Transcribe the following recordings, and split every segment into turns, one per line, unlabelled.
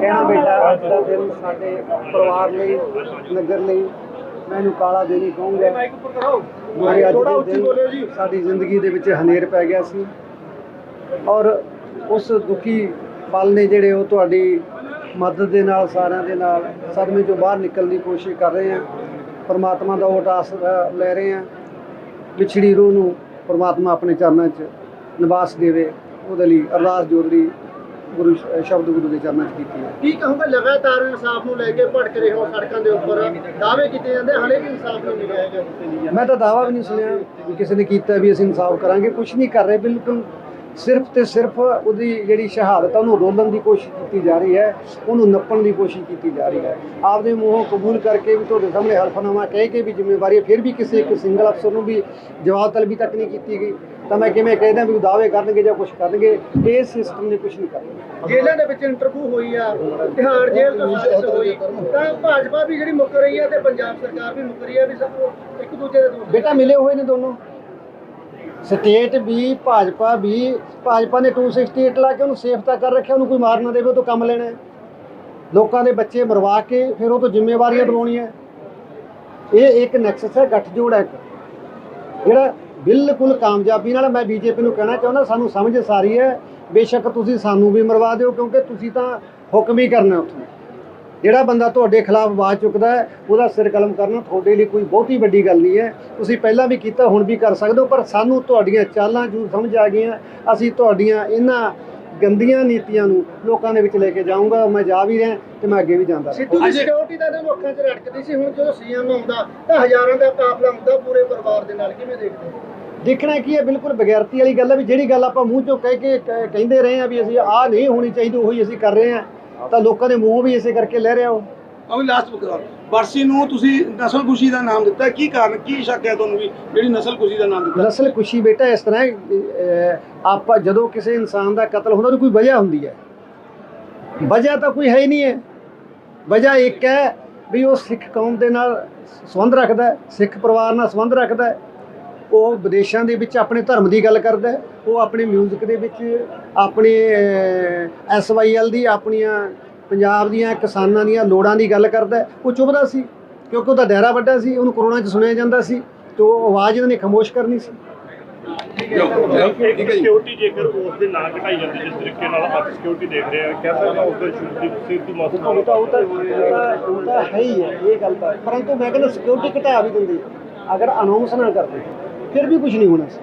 ਕਹਿਣਾ ਬੇਟਾ, ਅੱਜ ਦਾ ਦਿਨ ਸਾਡੇ ਪਰਿਵਾਰ ਲਈ, ਨਗਰ ਲਈ ਮੈਨੂੰ ਕਾਲਾ ਦੇਣੀ ਹੀ ਕਹੂੰਗਾ। ਕਿਉਂਕਿ ਅੱਜ ਦੇ ਦਿਨ ਸਾਡੀ ਜ਼ਿੰਦਗੀ ਦੇ ਵਿੱਚ ਹਨੇਰ ਪੈ ਗਿਆ ਸੀ। ਔਰ ਉਸ ਦੁਖੀ ਪਲ ਨੇ ਜਿਹੜੇ ਉਹ ਤੁਹਾਡੀ ਮਦਦ ਦੇ ਨਾਲ, ਸਾਰਿਆਂ ਦੇ ਨਾਲ ਸਦਮੇ ਚੋਂ ਬਾਹਰ ਨਿਕਲਣ ਦੀ ਕੋਸ਼ਿਸ਼ ਕਰ ਰਹੇ ਆ ਪਰਮਾਤਮਾ ਦਾ ਓਟ ਆਸਰਾ ਲੈ ਰਹੇ ਆ ਵਿਛੜੀ ਰੂਹ ਨੂੰ ਪਰਮਾਤਮਾ ਆਪਣੇ ਚਰਨਾਂ 'ਚ ਨਿਵਾਸ ਦੇਵੇ। ਉਹਦੇ ਲਈ ਅਰਦਾਸ ਜੋਦਰੀ ਗੁਰੂ ਸ਼- ਸ਼ਬਦ ਗੁਰੂ ਦੇ ਚਰਨਾਂ 'ਚ ਕੀਤੀ ਹੈ।
ਕੀ ਕਹੂੰਗਾ ਲਗਾਤਾਰ ਇਨਸਾਫ ਨੂੰ ਲੈ ਕੇ ਭਟਕ ਰਹੇ ਹੋ ਸੜਕਾਂ ਦੇ ਉੱਪਰ? ਦਾਅਵੇ ਕੀਤੇ ਜਾਂਦੇ ਹਲੇ ਵੀ ਇਨਸਾਫ ਨਹੀਂ ਮਿਲਿਆ ਹੈਗਾ
ਮੈਂ ਤਾਂ ਦਾਵਾ ਵੀ ਨਹੀਂ ਸੁਣਿਆ ਵੀ ਕਿਸੇ ਨੇ ਕੀਤਾ ਵੀ ਅਸੀਂ ਇਨਸਾਫ ਕਰਾਂਗੇ ਕੁਝ ਨਹੀਂ ਕਰ ਰਹੇ ਬਿਲਕੁਲ ਸਿਰਫ ਤੇ ਸਿਰਫ ਉਹਦੀ ਜਿਹੜੀ ਸ਼ਹਾਦਤ ਆ ਉਹਨੂੰ ਰੋਲਣ ਦੀ ਕੋਸ਼ਿਸ਼ ਕੀਤੀ ਜਾ ਰਹੀ ਹੈ ਉਹਨੂੰ ਨੱਪਣ ਦੀ ਕੋਸ਼ਿਸ਼ ਕੀਤੀ ਜਾ ਰਹੀ ਹੈ। ਆਪਦੇ ਮੂੰਹੋਂ ਕਬੂਲ ਕਰਕੇ ਵੀ ਤੁਹਾਡੇ ਸਾਹਮਣੇ ਹਲਫਨਾਮਾ ਕਹਿ ਕੇ ਵੀ ਜ਼ਿੰਮੇਵਾਰੀ ਹੈ ਫਿਰ ਵੀ ਕਿਸੇ ਇੱਕ ਸਿੰਗਲ ਅਫਸਰ ਨੂੰ ਵੀ ਜਵਾਬ ਤਲਬੀ ਤੱਕ ਨਹੀਂ ਕੀਤੀ ਗਈ। ਤਾਂ ਮੈਂ ਕਿਵੇਂ ਕਹਿਦਾ ਵੀ ਉਹ ਦਾਅਵੇ ਕਰਨਗੇ ਜਾਂ ਕੁਝ ਕਰਨਗੇ ਇਸ ਸਿਸਟਮ ਨੇ ਕੁਝ ਨਹੀਂ ਕਰਨਾ।
ਜੇਲ੍ਹਾਂ ਦੇ ਵਿੱਚ ਇੰਟਰਵਿਊ ਹੋਈ ਆ ਤਿਹਾੜ ਜੇਲ੍ਹ ਤੋਂ ਸਾਜ਼ਿਸ਼ ਹੋਈ। ਤਾਂ ਭਾਜਪਾ ਵੀ ਜਿਹੜੀ ਮੁੱਕ ਰਹੀ ਹੈ ਤੇ ਪੰਜਾਬ ਸਰਕਾਰ ਵੀ ਮੁੱਕ ਰਹੀ ਹੈ ਵੀ ਸਭ ਇੱਕ ਦੂਜੇ ਦੇ ਦੋਸ਼
ਬੇਟਾ ਮਿਲੇ ਹੋਏ ਨੇ ਦੋਨੋਂ? ਸਟੇਟ ਵੀ ਭਾਜਪਾ ਵੀ ਭਾਜਪਾ ਨੇ 268 ਲਾ ਕੇ ਉਹਨੂੰ ਸੇਫਤਾ ਕਰ ਰੱਖਿਆ ਉਹਨੂੰ ਕੋਈ ਮਾਰ ਨਾ ਦੇਵੇ ਉਹ ਤੋਂ ਕੰਮ ਲੈਣਾ। ਲੋਕਾਂ ਦੇ ਬੱਚੇ ਮਰਵਾ ਕੇ ਫਿਰ ਉਹ ਤੋਂ ਜ਼ਿੰਮੇਵਾਰੀਆਂ ਦਿਵਾਉਣੀਆਂ ਇਹ ਇੱਕ ਨੈਕਸਸ ਹੈ ਗੱਠਜੋੜ ਹੈ ਇੱਕ। ਜਿਹੜਾ ਬਿਲਕੁਲ ਕਾਮਯਾਬੀ ਨਾਲ ਮੈਂ ਬੀਜੇਪੀ ਨੂੰ ਕਹਿਣਾ ਚਾਹੁੰਦਾ, ਸਾਨੂੰ ਸਮਝ ਸਾਰੀ ਹੈ। ਬੇਸ਼ੱਕ ਤੁਸੀਂ ਸਾਨੂੰ ਵੀ ਮਰਵਾ ਦਿਓ, ਕਿਉਂਕਿ ਤੁਸੀਂ ਤਾਂ ਹੁਕਮ ਹੀ ਕਰਨਾ ਉੱਥੇ। ਜਿਹੜਾ ਬੰਦਾ ਤੁਹਾਡੇ ਖਿਲਾਫ ਆਵਾਜ਼ ਚੁੱਕਦਾ ਹੈ, ਉਹਦਾ ਸਿਰ ਕਲਮ ਕਰਨਾ ਤੁਹਾਡੇ ਲਈ ਕੋਈ ਬਹੁਤੀ ਵੱਡੀ ਗੱਲ ਨਹੀਂ ਹੈ। ਤੁਸੀਂ ਪਹਿਲਾਂ ਵੀ ਕੀਤਾ, ਹੁਣ ਵੀ ਕਰ ਸਕਦੇ ਹੋ, ਪਰ ਸਾਨੂੰ ਤੁਹਾਡੀਆਂ ਚਾਲਾਂ ਜੂ ਸਮਝ ਆ ਗਈਆਂ। ਅਸੀਂ ਤੁਹਾਡੀਆਂ ਇਹਨਾਂ ਗੰਦੀਆਂ ਨੀਤੀਆਂ ਨੂੰ ਲੋਕਾਂ ਦੇ ਵਿੱਚ ਲੈ ਕੇ ਜਾਊਂਗਾ ਮੈਂ ਜਾ ਵੀ ਰਿਹਾ ਤੇ ਮੈਂ ਅੱਗੇ ਵੀ ਜਾਂਦਾ।
ਸਿੱਧੂ ਦੀ ਸਿਕਿਉਰਿਟੀ ਤਾਂ ਇਹਨਾਂ ਅੱਖਾਂ 'ਚ ਰੜਕਦੀ ਸੀ ਹੁਣ ਜਦੋਂ ਸੀਐਮ ਆਉਂਦਾ ਤਾਂ ਹਜ਼ਾਰਾਂ ਦਾ ਕਾਫਲਾ ਹੁੰਦਾ ਪੂਰੇ ਪਰਿਵਾਰ ਦੇ ਨਾਲ ਕਿਵੇਂ ਦੇਖਦੇ
ਦੇਖਣਾ ਕੀ ਹੈ ਬਿਲਕੁਲ ਬਗੈਰਤੀ ਵਾਲੀ ਗੱਲ ਹੈ ਵੀ ਜਿਹੜੀ ਗੱਲ ਆਪਾਂ ਮੂੰਹ ਚੋਂ ਕਹਿ ਕੇ ਕ- ਕਹਿੰਦੇ ਰਹੇ ਆ ਵੀ ਅਸੀਂ ਆਹ ਨਹੀਂ ਹੋਣੀ ਚਾਹੀਦੀ ਉਹੀ ਅਸੀਂ ਕਰ ਰਹੇ ਆ ਤਾਂ ਲੋਕਾਂ ਦੇ ਮੂੰਹ ਵੀ ਇਸੇ ਕਰਕੇ ਲੈ ਰਹੇ ਹੋ
ਅਭੀ ਲਾਸਟ ਬਕਰਾ ਬਰਸੀ ਨੂੰ ਤੁਸੀਂ ਨਸਲ ਖੁਸ਼ੀ ਦਾ ਨਾਮ ਦਿੱਤਾ। ਕੀ ਕਾਰਨ, ਕੀ ਸ਼ੱਕ ਹੈ ਤੁਹਾਨੂੰ ਵੀ ਜਿਹੜੀ ਨਸਲ ਖੁਸ਼ੀ ਦਾ ਨਾਮ ਦਿੱਤਾ?
ਨਸਲ ਖੁਸ਼ੀ ਬੇਟਾ, ਇਸ ਤਰ੍ਹਾਂ ਆਪਾਂ ਜਦੋਂ ਕਿਸੇ ਇਨਸਾਨ ਦਾ ਕਤਲ ਹੁੰਦਾ, ਉਹਦੀ ਕੋਈ ਵਜ੍ਹਾ ਹੁੰਦੀ ਹੈ। ਵਜ੍ਹਾ ਤਾਂ ਕੋਈ ਹੈ ਹੀ ਨਹੀਂ ਹੈ। ਵਜ੍ਹਾ ਇੱਕ ਹੈ ਵੀ ਉਹ ਸਿੱਖ ਕੌਮ ਦੇ ਨਾਲ ਸੰਬੰਧ ਰੱਖਦਾ ਸਿੱਖ ਪਰਿਵਾਰ ਨਾਲ ਸੰਬੰਧ ਰੱਖਦਾ ਉਹ ਵਿਦੇਸ਼ਾਂ ਦੇ ਵਿੱਚ ਆਪਣੇ ਧਰਮ ਦੀ ਗੱਲ ਕਰਦਾ ਉਹ ਆਪਣੇ 뮤직 ਦੇ ਵਿੱਚ, ਆਪਣੇ ਐਸਵਾਈਐਲ ਦੀ ਆਪਣੀਆਂ ਪੰਜਾਬ ਦੀਆਂ ਕਿਸਾਨਾਂ ਦੀਆਂ ਲੋੜਾਂ ਦੀ ਗੱਲ ਕਰਦਾ ਉਹ ਚੁੱਭਦਾ ਸੀ ਕਿਉਂਕਿ ਉਹਦਾ ਦਾਇਰਾ ਵੱਡਾ ਸੀ ਉਹਨੂੰ ਕਰੋਨਾ 'ਚ ਸੁਣਿਆ ਜਾਂਦਾ ਸੀ ਤੇ ਉਹ ਆਵਾਜ਼ ਇਹਨਾਂ ਨੇ ਖਾਮੋਸ਼ ਕਰਨੀ ਸੀ।
ਸਿਕਿਉਰਿਟੀ ਜੇਕਰ ਉਸ ਦੇ ਨਾਂ ਘਟਾਈ ਜਾਂਦੀ ਜਿਸ ਤਰੀਕੇ ਨਾਲ ਆਪਾਂ ਸਿਕਿਉਰਿਟੀ ਦੇਖ ਰਹੇ ਹਾਂ ਕਹਿ ਸਕਦੇ ਉਸ ਦੇ ਸ਼ੂਟ ਦੀ ਮਸਤ
ਉਹ ਤਾਂ ਉਹ ਤਾਂ ਉਹ ਤਾਂ- ਉਹ ਤਾਂ ਹੈ ਹੀ ਹੈ ਇਹ ਗੱਲ ਤਾਂ ਪਰੰਤੂ ਮੈਂ ਕਹਿੰਦਾ ਸਿਕਿਉਰਿਟੀ ਘਟਾ ਵੀ ਦਿੰਦੀ ਅਗਰ ਅਨਾਉਂਸ ਨਾ ਕਰਦੇ ਫਿਰ ਵੀ ਕੁਝ ਨਹੀਂ ਹੋਣਾ ਸੀ।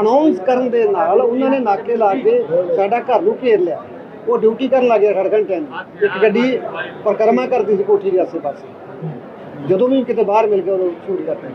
ਅਨਾਉਂਸ ਕਰਨ ਦੇ ਨਾਲ ਉਹਨਾਂ ਨੇ ਨਾਕੇ ਲਾ ਕੇ ਸਾਡਾ ਘਰ ਨੂੰ ਘੇਰ ਲਿਆ। ਉਹ ਡਿਊਟੀ ਕਰਨ ਲੱਗ ਗਿਆ ਖੜਕਣ ਟੈਨ ਇੱਕ ਗੱਡੀ ਪਰਕਰਮਾ ਕਰਦੀ ਸੀ ਕੋਠੀ ਦੇ ਆਸੇ ਪਾਸੇ ਜਦੋਂ ਵੀ ਕਿਤੇ ਬਾਹਰ ਮਿਲ ਗਿਆ ਉਹ ਸ਼ੂਟ ਕਰਦੇ